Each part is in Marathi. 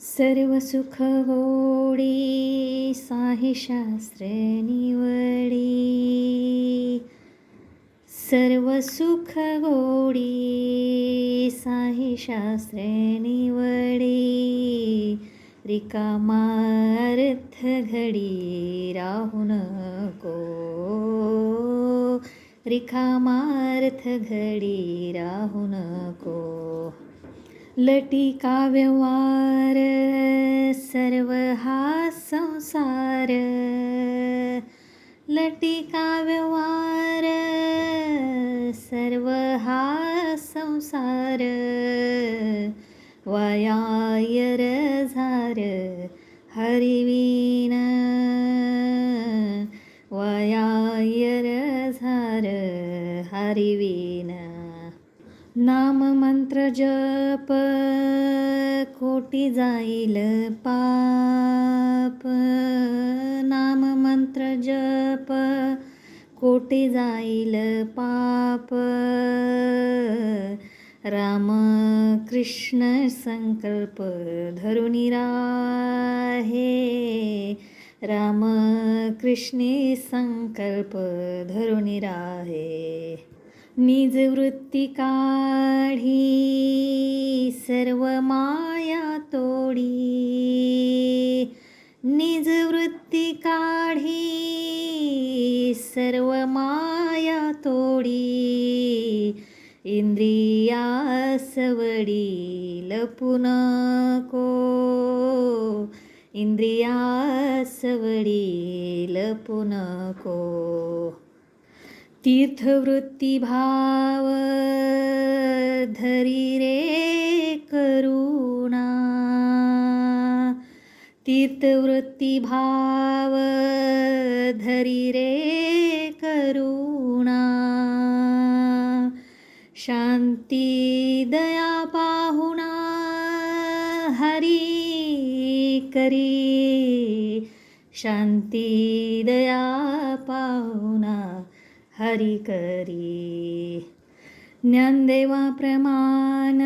सर्व सुख गोडी साहिशास्त्र निवडी. सर्व सुख गोडी साही शास्त्र निवडी. रिकामार्थ घडी राहू नको. रिकामार्थ घडी राहू नको. लटिका व्यवहार सर्व हा संसार लटिका व्यवहार सर्व हा संसार वयायर झार हरिवीन वयायर झार हरिवीन नाम मंत्र जप कोटी जाईल पाप नाम मंत्र जप कोटी जाईल पाप राम कृष्ण संकल्प धरुणी राहे। राम कृष्णे संकल्प धरुणी राहे। निज वृत्ती काढी सर्व माया तोडी. निज वृत्ती काढी सर्व माया तोडी. इंद्रियासवडी लपू को इंद्रिया सवडी नको. को भाव धरी रे करुणा। तीर्थवृत्ती भाव धरी रे करुणा। शांती दया पाहुणा हरी करी। शांती दया पाहुणा हरी करी। ज्ञानदेवा प्रमाण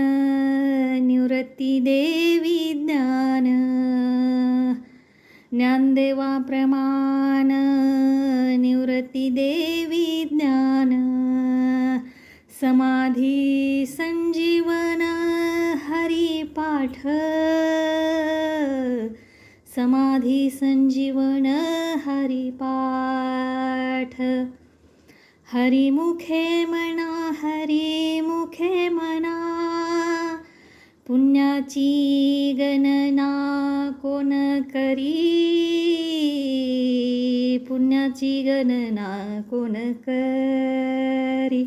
निवृत्ती देवी ज्ञान। ज्ञानदेवा प्रमाण निवृत्ती देवी ज्ञान। समाधी संजीवन हरिपाठ समाधी संजीवन हरिपाठ हरिमुखे म्हणा हरिमुखे म्हणा पुण्याची गणना कोण करी? पुण्याची गणना कोण करी?